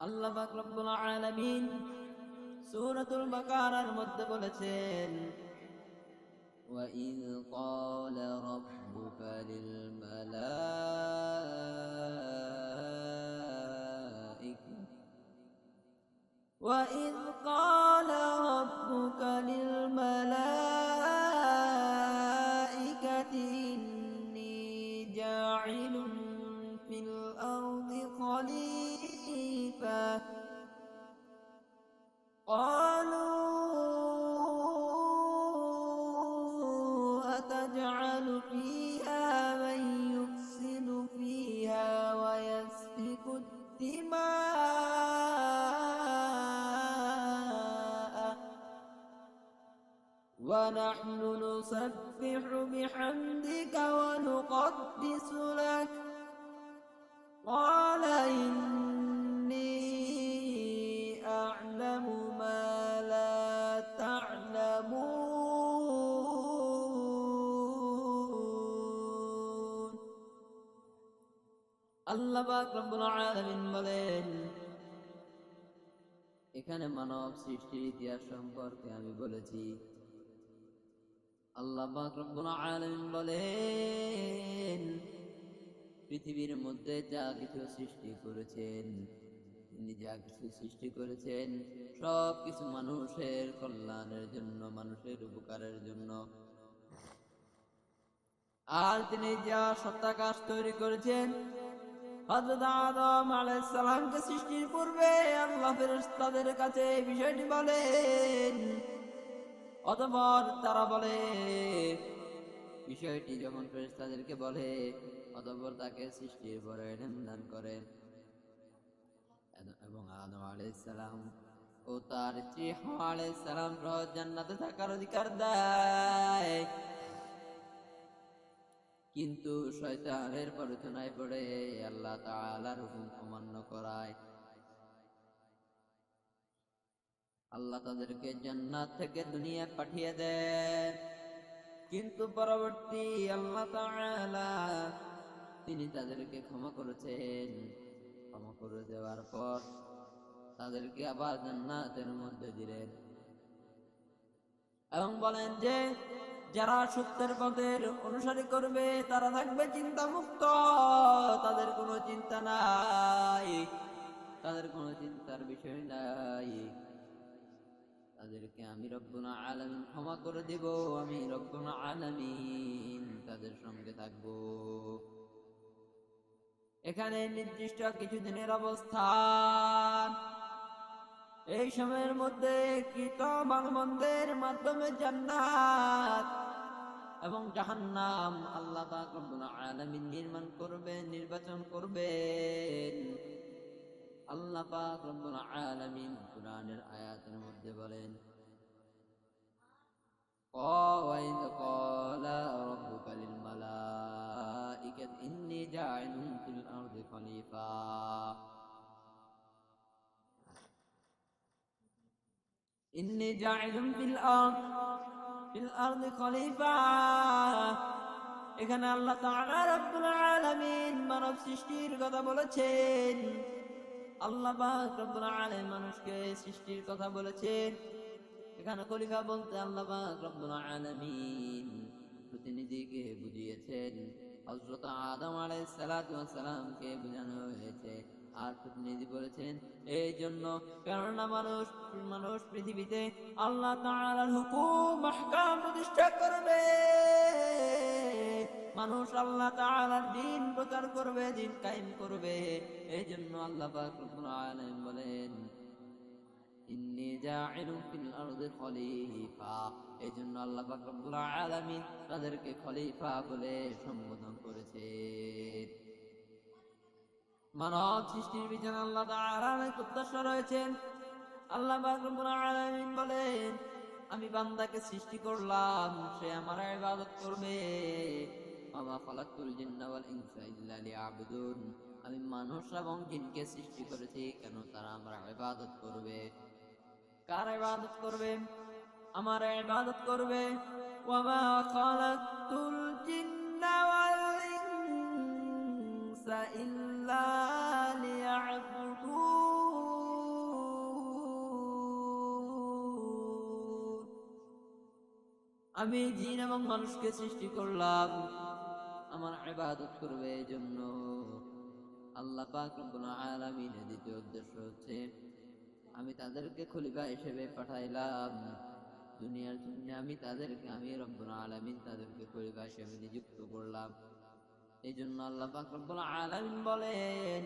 আল্লাহ পাক রব্বুল আলামিন সূরাতুল বাকারার মধ্যে বলেছেন وإذ قال ربك للملائكة وإذ قال ربك للملائكة إني جاعل في الأرض خليفة نسبح بحمدك ونقدس لك قال إني أعلم ما لا تعلمون আল্লাহ পাক রব্বুল আলামিন বলেন এখানে মানব সৃষ্টির ইতিহাস সম্পর্কে আমি বলেছি আল্লাহ বলেন, পৃথিবীর মধ্যে যা কিছু সৃষ্টি করেছেন, তিনি যা কিছু সৃষ্টি করেছেন সব কিছু মানুষের কল্যাণের জন্য, মানুষের উপকারের জন্য। আর তিনি যা সত্যাকাশ তৈরি করেছেন সৃষ্টির পূর্বে আল্লাহ ফেরেশতাদের কাছে বিষয়টি বলেন অতঃপর তারা বলে, বিষয়টি যখন ফেরেশতাদেরকে বলে, অতঃপর তাকে সৃষ্টির পরে দান করেন এবং আদম আলাইহিস সালাম ও তার স্ত্রী আলাইহিস জান্নাতে থাকার অধিকার দেয়। কিন্তু শয়তানের প্ররোচনায় পড়ে, আল্লাহ তাআলার হুকুম অমান্য করায়। আল্লাহ তাদেরকে জান্নাত থেকে দুনিয়া পাঠিয়ে দেন। কিন্তু পরবর্তী আল্লাহ তিনি তাদেরকে ক্ষমা করেছেন। ক্ষমা করে দেওয়ার পর তাদেরকে আবার জান্নাতের মধ্যে দিলেন। এবং বলেন যে, যারা সত্যের পথের অনুসারী করবে, তারা থাকবে চিন্তা মুক্ত তাদের কোনো চিন্তা নাই। তাদের কোনো চিন্তার বিষয় নাই। তাদেরকে আমি রব্বুনা আলামিন ক্ষমা করে দেব, আমি রব্বুনা আলামিন তাদের সঙ্গে থাকব। এখানে নির্দিষ্ট কিছু দিনের অবস্থান। এই সময়ের মধ্যে কৃত বালমন্দের মাধ্যমে জান্নাত এবং জাহান্নাম আল্লাহ পাক রব্বুল আলামিন নির্মাণ করবেন, নির্বাচন করবেন। আল্লাহ পাক রব্বুল আলামিন কুরআনের আয়াতের মধ্যে বলেন وإذ قال ربك للملائكة إني جاعل في الأرض خليفة إني جاعل في الأرض في الأرض خليفة এখানে আল্লাহ তাআলা রব্বুল আলামিন মানব সৃষ্টির কথা বলেছেন আল্লাহ রব্বুল মানুষকে সৃষ্টির কথা বলেছেন। এখানে খলিফা বলতে আল্লাহ প্রতিনিধিকে বুঝিয়েছেন। হযরত আদম আলাইহিস সালাতু সালামকে বোঝানো হয়েছে। আর প্রতিনিধি বলেছেন এই জন্য কেননা মানুষ মানুষ পৃথিবীতে আল্লাহ তাআলার হুকুম প্রতিষ্ঠা করবে। মানুষ আল্লাহ তাআলার দিন প্রচার করবে, দিন কায়েম করবে। এই জন্য আল্লাহ পাক রব্বুল আলামিন বলেন, ইন্নী জাইলু ফিল আরদি খলিফা। এই জন্য আল্লাহ পাক রব্বুল আলামিন তাদেরকে খলিফা বলে সম্বোধন করেছেন। মানব সৃষ্টির পিছনে আল্লাহ তাআলার অনেক উদ্দেশ্য রয়েছেন। আল্লাহ পাক রব্বুল আলামিন বলেন, আমি বান্দাকে সৃষ্টি করলাম, সে আমার ইবাদত করবে। আমি মানুষ এবং জিনকে সৃষ্টি করেছি, কেন তারা আমার ইবাদত করবে? কার ইবাদত করবে? আমার ইবাদত করবে? ইনসা ইল্লা আমি জিন এবং মানুষকে সৃষ্টি করলাম। ইবাদত করবে এই জন্য আল্লাহ পাক রব্বুল আলামিনের দ্বিতীয় উদ্দেশ্য হচ্ছে, আমি তাদেরকে খলিফা হিসেবে পাঠাইলাম। দুনিয়ার জন্য আমি তাদেরকে, আমি রব্বুল আলামিন তাদেরকে খলিফা হিসেবে নিযুক্ত করলাম। এই জন্য আল্লাহ পাক রব্বুল আলামিন বলেন,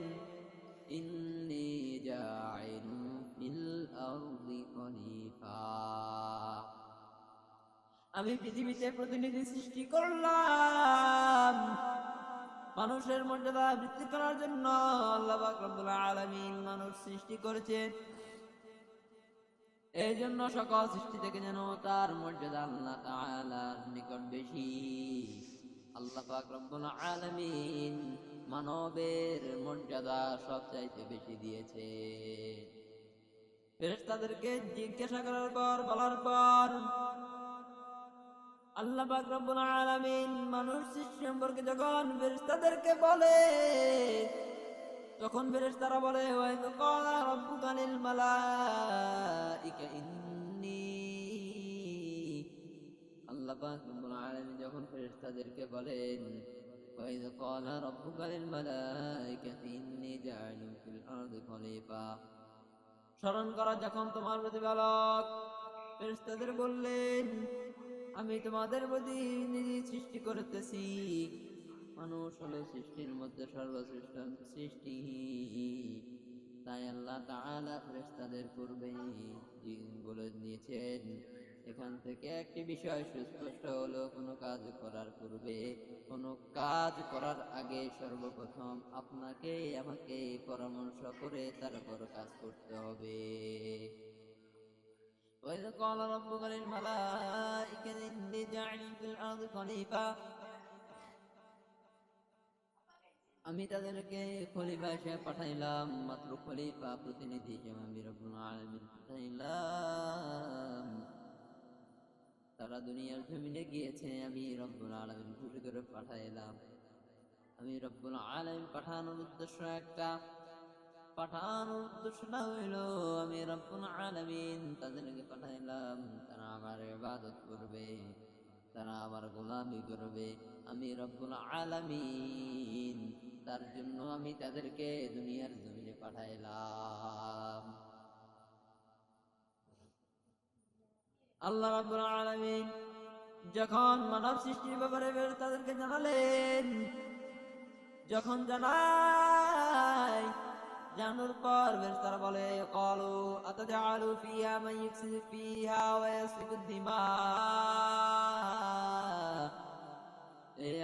ইন্নি জাইলু ফিল আরদি খলিফা। আমি পৃথিবীতে প্রতিনিধি সৃষ্টি করলাম। মানুষের মর্যাদা বৃদ্ধি করার জন্য আল্লাহ মানুষ সৃষ্টি করেছে। এই জন্য সকল সৃষ্টি থেকে যেন তার মর্যাদা আল্লাহ তাআলার নিকট বেশি। আল্লাহ পাক রব্বুল আলামিন মানবের মর্যাদা সবচাইতে বেশি দিয়েছে। জিজ্ঞাসা করার পর, বলার পর আল্লাহ রব্বুল আলামিন মানুষ সৃষ্টি সম্পর্কে যখন ফেরেশতাদেরকে বলে, তখন ফেরেশতারা বলে ওয়াইদ ক্বালা রাব্বুকা ইন্নী আল্লাহ পাক যখন ফেরেশতাদেরকে বলেন স্মরণ করা যখন তোমার প্রতিপালক বললেন আমি তোমাদের প্রতি নিজে সৃষ্টি করতেছি। মানুষ হলো সৃষ্টির মধ্যে সর্বশ্রেষ্ঠ সৃষ্টি। তাই আল্লাহ তাআলা ফেরেশতাদের পূর্বে বলে দিয়েছেন, এখান থেকে একটি বিষয় সুস্পষ্ট হলো, কোনো কাজ করার পূর্বে, কোনো কাজ করার আগে সর্বপ্রথম আপনাকে আমাকে পরামর্শ করে তারপর কাজ করতে হবে। وإذ قال ربك للملائكة إني جاعل في الأرض خليفة আমি তাদেরকে খলিফা হিসেবে পাঠাইলাম মাত্র খলিফা প্রতিনিধি হিসেবে আমি রব্বুল আলামিন পাঠাইলাম তারা দুনিয়ার জমিনে গিয়েছে আমি রব্বুল আলামিন খুশি করে পাঠাইলাম আমি রব্বুল আলামিন পাঠানোর উদ্দেশ্য একটা পাঠানোর উদ্দেশ্যটা হইল, আমি রব্বুল আলামিন তাদেরকে পাঠাইলাম। তারা আমার ইবাদত করবে, তারা আমার গোলামি করবে। আমি রব্বুল আলামিন, তার জন্য আমি তাদেরকে দুনিয়ার জমিনে পাঠাইলাম। আল্লাহ রাব্বুল আলামিন যখন মানব সৃষ্টির ব্যাপারে তাদেরকে জানালেন, যখন জানাই জানার পর তারা বলে, কলু আতাজালু ফিহা মান ইউফসিদু ফিহা ওয়া ইয়াসফিকু দিমা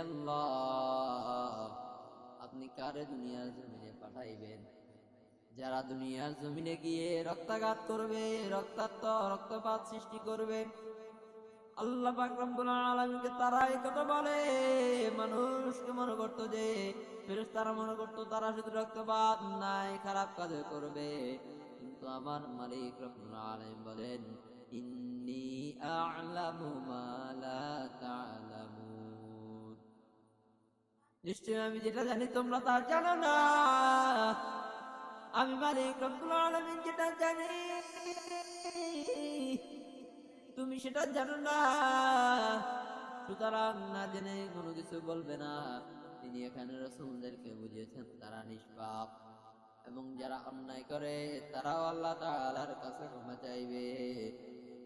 আল্লাহ, আপনি কারে দুনিয়ার জমিনে পাঠাইবেন? যারা দুনিয়ার জমিনে গিয়ে রক্তাঘাত করবে, রক্তাক্ত রক্তপাত সৃষ্টি করবে, আল্লাহ পাক রব্বুল আলামিনকে তারা এই কথা বলে, মানুষকে মনে করতো যে ফেরেশতারা মনে করতো তারা শুধু রক্তপাত নাই খারাপ কাজ করবে। কিন্তু আমার মালিক বলেন, ইন্নি নিশ্চয় আমি যেটা জানি তোমরা তা জানো না। আমি মালিক রব্বুল আলামিন যেটা জানি, তুমি সেটা জানো না। সুতরাং না জেনে কোনো কিছু বলবে না। তিনি এখানে রসুলদেরকে বুঝিয়েছেন, তারা নিষ্পাপ। এবং যারা অন্যায় করে, তারাও আল্লাহ তাআলার কাছে ক্ষমা চাইবে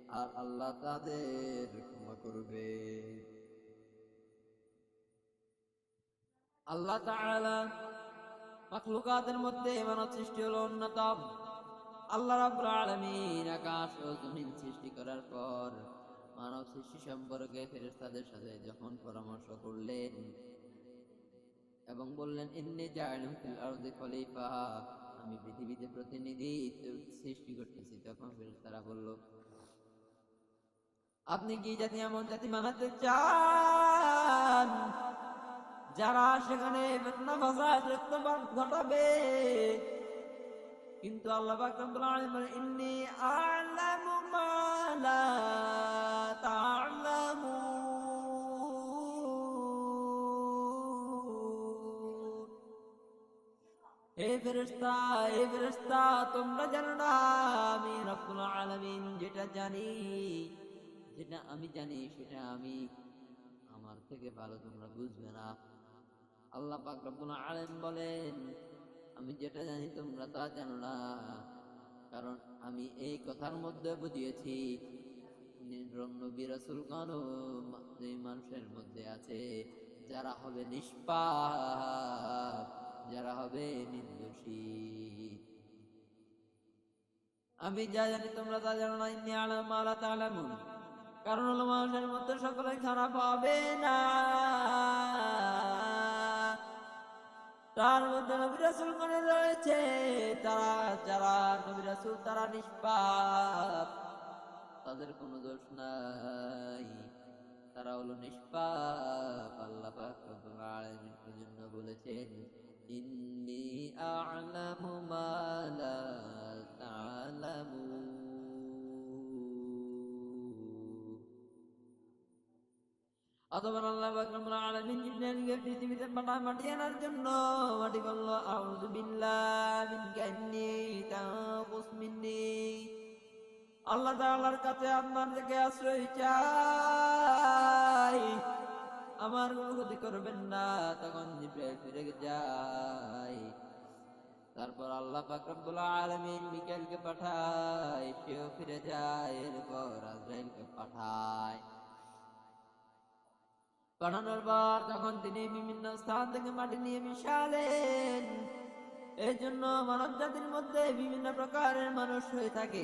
আর আল্লাহ তাদের ক্ষমা করবে। আল্লাহ তাআলা মধ্যে মানব সৃষ্টি হলো অন্যতম। আল্লাহ রাব্বুল আলামিন আকাশ ও জমিন সৃষ্টি করার পর মানব সৃষ্টি সম্পর্কে ফেরেশতাদের সাথে যখন পরামর্শ করলেন এবং বললেন জাইলুন ফিল আরদি খলিফা। আমি পৃথিবীতে প্রতিনিধি সৃষ্টি করতেছি, তখন ফেরেশতারা বলল, আপনি কি জাতি, এমন জাতি বানাতে চান যারা সেখানে রক্তপাত ঘটাবে? কিন্তু আল্লাহ ইন্নী আ'লামু ফেরেশতা তোমরা জানো না আমি রব্বুল আলামিন যেটা জানি, যেটা আমি জানি, সেটা আমি আমার থেকে ভালো তোমরা বুঝবে না। আল্লাহ পাক রব্বুল বলেন, আমি যেটা জানি তোমরা তা জানো না কারণ আমি এই কথার মধ্যে বুঝিয়েছি। নবী মানুষের মধ্যে আছে, যারা হবে নিষ্পাপ যারা হবে নির্দোষী। আমি যা জানি তোমরা তা জানো না, ইন্নি আলা তালামুন কারণ হলো মানুষের মধ্যে সকলে খারাপ হবে না। তার মধ্যে নবী মনে রয়েছে, তারা যারা নবী তারা নিষ্পাপ। তাদের কোনো দোষ নাই। তারা হলো নিষ্পাপ। আল্লাহ পাক জন্য বলেছেন ইন্নি আ'লামু মা লা তা'লামুন অথবা আল্লাহ পাক রব্বুল আলামিন জিবরাইলকে পৃথিবীতে পাঠায় মাটি আনার জন্য মাটি বলল আউযু বিল্লাহি মিন কান্নি তাকুস মিন্নি আল্লাহ তাআলার কাছে আপনার থেকে আশ্রয় চাই আমার ক্ষতি করবেন না, তখন জিব্রাইল ফিরে যায়। তারপর আল্লাহ পাক রব্বুল আলামিন মিকাইলকে পাঠায়, সেও ফিরে যায়, এরপর আজরাইলকে পাঠায়। পাঠানোর পর তখন তিনি বিভিন্ন স্থান থেকে মাটি নিয়ে মিশালেন এই জন্য মানব জাতির মধ্যে বিভিন্ন প্রকারের মানুষ হয়ে থাকে।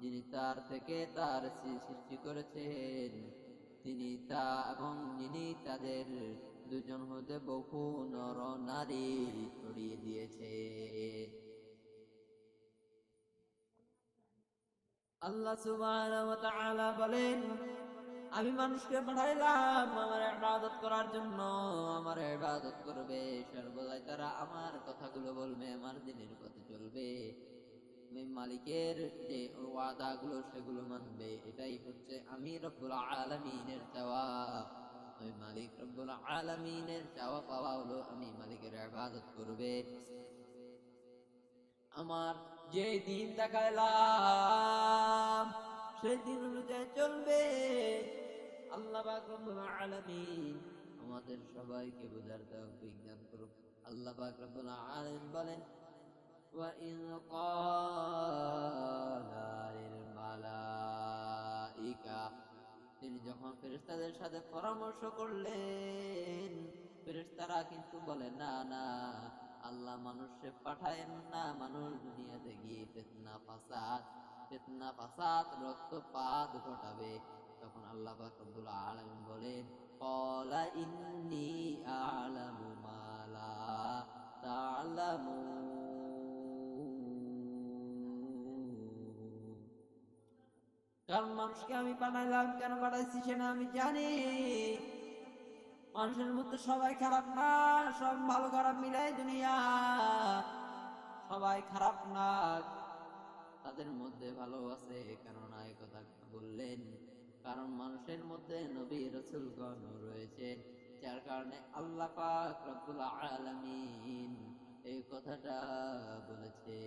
যিনি তার থেকে তার সৃষ্টি করেছেন, তিনি তা এবং যিনি তাদের দুজন হতে বহু নর নারী ছড়িয়ে দিয়েছে আল্লাহ তাআলা বলেন, আমি মানুষকে পাঠাইলাম, আমার ইবাদত করার জন্য, আমার ইবাদত করবে, সর্বদাই তারা আমার কথাগুলো বলবে, আমার দিনের পথে চলবে। মালিকের যে ওয়াদাগুলো, সেগুলো মানবে। এটাই হচ্ছে আমি রব্বুল আলামিনের চাওয়া ওই মালিক রব্বুল আলামিনের চাওয়া পাওয়া হলো, আমি মালিকের ইবাদত করবে। আমার যে দিন অনুযায়ী চলবে। আল্লাহ রব্বুল আলামিন আমাদের সবাইকে বোঝার তৌফিক দান করুক। আল্লাহ রব্বুল আলামিন বলেন وإذ قال للملائكة তিনি যখন ফেরেশতাদের সাথে পরামর্শ করলেন ফেরেশতারা কিন্তু বলে না না আল্লাহ মানুষে পাঠায়েন না মানুষ দুনিয়াতে গিয়ে ফেতনা ফাসাদ ফেতনা ফাসাদ রক্তপাত ঘটাবে তখন আল্লাহ পাক রব্বুল আলামিন বলেন ক্বালা ইন্নী আ'লামু মা লা কারণ মানুষকে আমি বানাইলাম কেন বানাইছি সেটা আমি জানি। মানুষের মধ্যে সবাই খারাপ না, সব ভালো খারাপ মিলাই দুনিয়া। সবাই খারাপ না। তাদের মধ্যে ভালো আছে, কেননা এই কথা বললেন। কারণ মানুষের মধ্যে নবী রসুলগণ রয়েছে, যার কারণে আল্লাহ পাক রব্বুল আলামিন এই কথাটা বলেছে